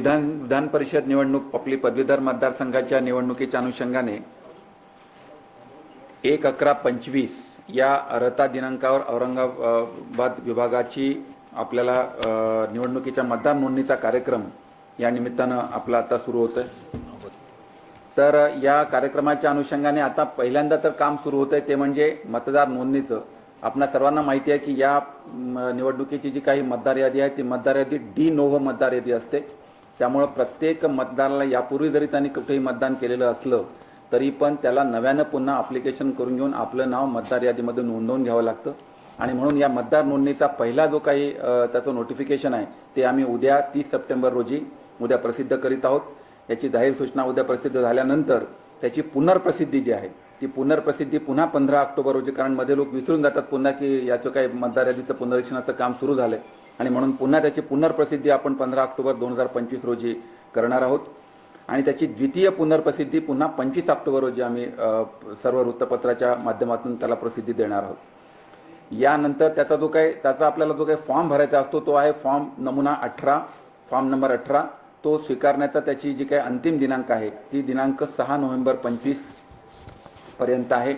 विधान विधान परिषद निवडणूक आपली पदवीधर मतदारसंघाच्या निवडणुकीच्या अनुषंगाने एक अकरा पंचवीस या अर्हता दिनांकावर औरंगाबाद विभागाची आपल्याला निवडणुकीच्या मतदार नोंदणीचा कार्यक्रम या निमित्तानं आपला आता सुरू होतोय. तर या कार्यक्रमाच्या अनुषंगाने आता पहिल्यांदा तर काम सुरू होत आहे ते म्हणजे मतदार नोंदणीचं. आपणा सर्वांना माहिती आहे की या निवडणुकीची जी काही मतदार यादी आहे ती मतदार यादी डी नोव्ह मतदार यादी असते. त्यामुळं प्रत्येक मतदाराला यापूर्वी जरी त्यांनी कुठेही मतदान केलेलं असलं तरी पण त्याला नव्यानं पुन्हा अप्लिकेशन करून घेऊन आपलं नाव मतदार यादीमध्ये नोंदवून घ्यावं लागतं. आणि म्हणून या मतदार नोंदणीचा पहिला जो काही त्याचं नोटिफिकेशन आहे ते आम्ही उद्या तीस सप्टेंबर रोजी उद्या प्रसिद्ध करीत आहोत. याची जाहीर सूचना उद्या प्रसिद्ध झाल्यानंतर त्याची पुनर्प्रसिद्धी जी आहे ती पुनर्प्रसिद्धी पुन्हा पंधरा ऑक्टोबर रोजी कारण मध्ये लोक विसरून जातात पुन्हा की याचं काही मतदार यादीचं पुनरीक्षणाचं काम सुरू झालंय. आणि म्हणून पुन्हा त्याची पुनर्प्रसिद्धी आपण पंधरा ऑक्टोबर दोन हजार पंचवीस रोजी करणार आहोत. आणि त्याची द्वितीय पुनर्प्रसिद्धी पुन्हा पंचवीस ऑक्टोबर रोजी आम्ही सर्व वृत्तपत्राच्या माध्यमातून त्याला प्रसिद्धी देणार आहोत. यानंतर त्याचा जो काही त्याचा आपल्याला जो काही फॉर्म भरायचा असतो तो आहे फॉर्म नमुना अठरा फॉर्म नंबर अठरा. तो स्वीकारण्याचा त्याची जी काही अंतिम दिनांक आहे ती दिनांक सहा नोव्हेंबर पंचवीसपर्यंत आहे.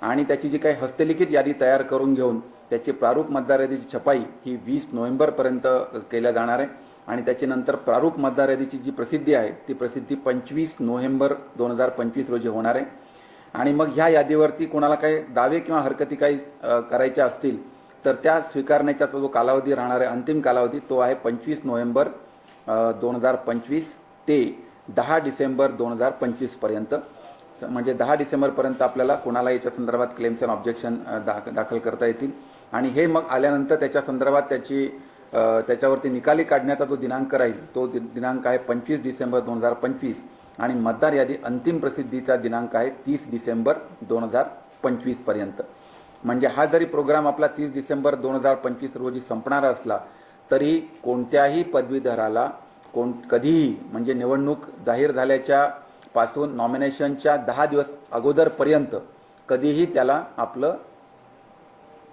आणि त्याची जी काही हस्तलिखित यादी तयार करून घेऊन त्याची प्रारूप मतदार यादीची छपाई ही वीस नोव्हेंबर पर्यंत केल्या जाणार आहे. आणि त्याच्यानंतर प्रारूप मतदार यादीची जी प्रसिद्धी आहे ती प्रसिद्धी पंचवीस नोव्हेंबर दोन हजार पंचवीस रोजी होणार आहे. आणि मग ह्या यादीवरती कोणाला काही दावे किंवा हरकती काही करायच्या असतील तर त्या स्वीकारण्याचा जो कालावधी राहणार आहे अंतिम कालावधी तो आहे पंचवीस नोव्हेंबर दोन हजार पंचवीस ते दहा डिसेंबर दोन हजार पंचवीसपर्यंत म्हणजे दहा डिसेंबरपर्यंत आपल्याला कोणाला याच्या संदर्भात क्लेम्स अँड ऑब्जेक्शन दाखल करता येतील. आणि हे मग आल्यानंतर त्याच्या संदर्भात त्याची त्याच्यावरती निकाली काढण्याचा जो दिनांक राहील तो दिनांक आहे पंचवीस डिसेंबर दोन हजार पंचवीस. आणि मतदार यादी अंतिम प्रसिद्धीचा दिनांक आहे तीस डिसेंबर दोन हजार पंचवीसपर्यंत. म्हणजे हा जरी प्रोग्राम आपला तीस डिसेंबर दोन हजार पंचवीस रोजी संपणारा असला तरी कोणत्याही पदवीधराला कोण कधीही म्हणजे निवडणूक जाहीर झाल्याच्या पासून नॉमिनेशनच्या दहा दिवस अगोदरपर्यंत कधीही त्याला आपलं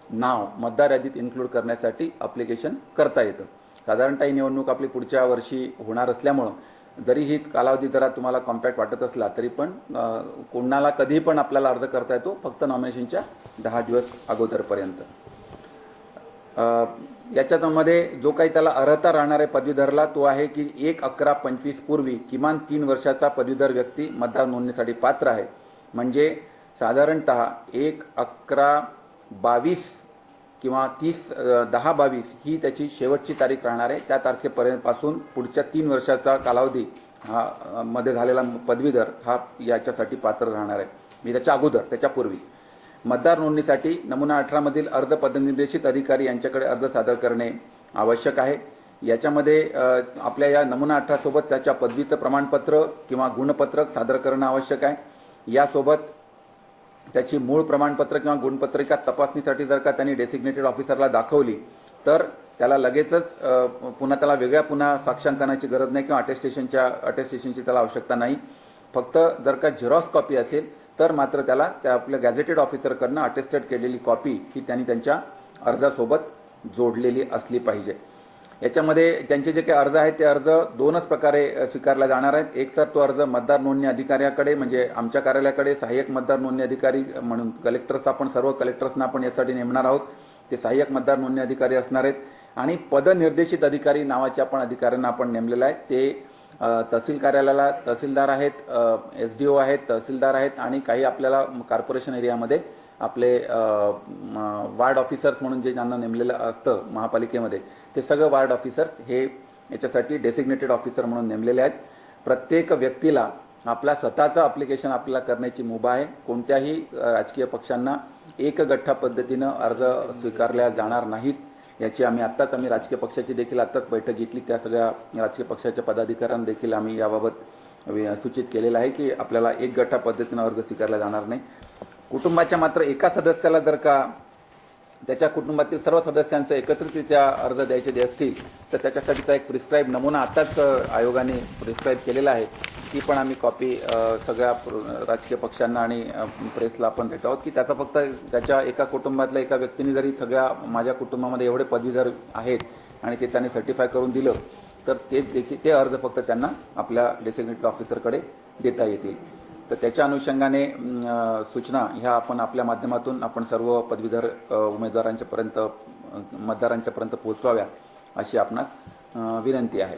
नाव मतदार यादीत इन्क्लूड करण्यासाठी अप्लिकेशन करता येतं. साधारणतः ही निवडणूक आपली पुढच्या वर्षी होणार असल्यामुळं जरी ही कालावधी जरा तुम्हाला कॉम्पॅक्ट वाटत असला तरी पण कोणाला कधी पण आपल्याला अर्ज करता येतो फक्त नॉमिनेशनच्या दहा दिवस अगोदरपर्यंत. याच्यामध्ये जो काही त्याला अर्हता राहणार आहे पदवीधरला तो आहे की एक अकरा पंचवीस पूर्वी किमान तीन वर्षाचा पदवीधर व्यक्ती मतदार नोंदणीसाठी पात्र आहे. म्हणजे साधारणत एक अकरा बावीस किंवा तीस दहा बावीस ही त्याची शेवटची तारीख राहणार आहे. त्या तारखेपर्यंतपासून पुढच्या तीन वर्षाचा कालावधी हा मध्ये झालेला पदवीधर हा याच्यासाठी पात्र राहणार आहे. मी त्याच्या अगोदर त्याच्यापूर्वी मतदार नोंदणीसाठी नमुना अठरामधील अर्ज पदनिर्देशित अधिकारी यांच्याकडे अर्ज सादर करणे आवश्यक आहे. याच्यामध्ये आपल्या या नमुना अठरासोबत त्याच्या पदवीचं प्रमाणपत्र किंवा गुणपत्रक सादर करणं आवश्यक आहे. यासोबत त्याची मूळ प्रमाणपत्र किंवा गुणपत्रिका तपासणीसाठी जर का त्यांनी डेसिग्नेटेड ऑफिसरला दाखवली तर त्याला लगेचच पुन्हा त्याला वेगळ्या पुन्हा साक्षांकनाची गरज नाही किंवा अटेस्टेशनच्या अटेस्टेशनची त्याला आवश्यकता नाही. फक्त जर का झेरॉक्स कॉपी असेल तर मात्र त्याला त्या आपल्या गॅझेटेड ऑफिसरकडनं अटेस्टेड केलेली कॉपी ही त्यांनी त्यांच्या अर्जासोबत जोडलेली असली पाहिजे. याच्यामध्ये त्यांचे जे काही अर्ज आहेत ते अर्ज दोनच प्रकारे स्वीकारला जाणार आहेत. एक तर तो अर्ज मतदार नोंदणी अधिकाऱ्याकडे म्हणजे आमच्या कार्यालयाकडे सहाय्यक मतदार नोंदणी अधिकारी म्हणून कलेक्टर्स आपण सर्व कलेक्टर्सना आपण यासाठी नेमणार आहोत. ते सहाय्यक मतदार नोंदणी अधिकारी असणार आहेत. आणि पदनिर्देशित अधिकारी नावाचे आपण अधिकाऱ्यांना आपण नेमलेलं आहे. ते तहसील कार्यालयाला तहसीलदार आहेत एस डी ओ आहेत तहसीलदार आहेत आणि काही आपल्याला कॉर्पोरेशन एरियामध्ये आपले वार्ड ऑफिसर्स म्हणून जे ज्यांना नेमलेलं असतं महापालिकेमध्ये ते सगळं वार्ड ऑफिसर्स हे याच्यासाठी डेसिग्नेटेड ऑफिसर म्हणून नेमलेले आहेत. प्रत्येक व्यक्तीला आपला स्वतःचं अप्लिकेशन आपल्याला करण्याची मुभा आहे. कोणत्याही राजकीय पक्षांना एक गठ्ठा पद्धतीनं अर्ज स्वीकारल्या जाणार नाहीत. याची आम्ही आत्ताच आम्ही राजकीय पक्षाची देखील आत्ताच बैठक घेतली. त्या सगळ्या राजकीय पक्षाच्या पदाधिकाऱ्यांना देखील आम्ही याबाबत सूचित केलेलं आहे की आपल्याला एक गठ्ठा पद्धतीनं अर्ज स्वीकारला जाणार नाही. कुटुंबाच्या मात्र एका सदस्याला जर का त्याच्या कुटुंबातील सर्व सदस्यांचं एकत्रितरित्या अर्ज द्यायचे जे असतील तर त्याच्यासाठीचा एक प्रिस्क्राईब नमुना आताच आयोगाने प्रिस्क्राईब केलेला आहे. ती पण आम्ही कॉपी सगळ्या राजकीय पक्षांना आणि प्रेसला आपण देत आहोत की त्याचा फक्त त्याच्या एका कुटुंबातल्या एका व्यक्तीने जरी सगळ्या माझ्या कुटुंबामध्ये एवढे पदवीधर आहेत आणि ते त्यांनी सर्टिफाय करून दिलं तर ते देखील ते अर्ज फक्त त्यांना आपल्या डेसिग्नेटेड ऑफिसरकडे देता येतील. तर त्याच्या अनुषंगाने सूचना ह्या आपण आपल्या माध्यमातून आपण सर्व पदवीधर उमेदवारांच्यापर्यंत उमेदवारांच्या पर्यंत मतदारांच्या पर्यंत पोहोचवाव्या अशी आपणास विनंती आहे.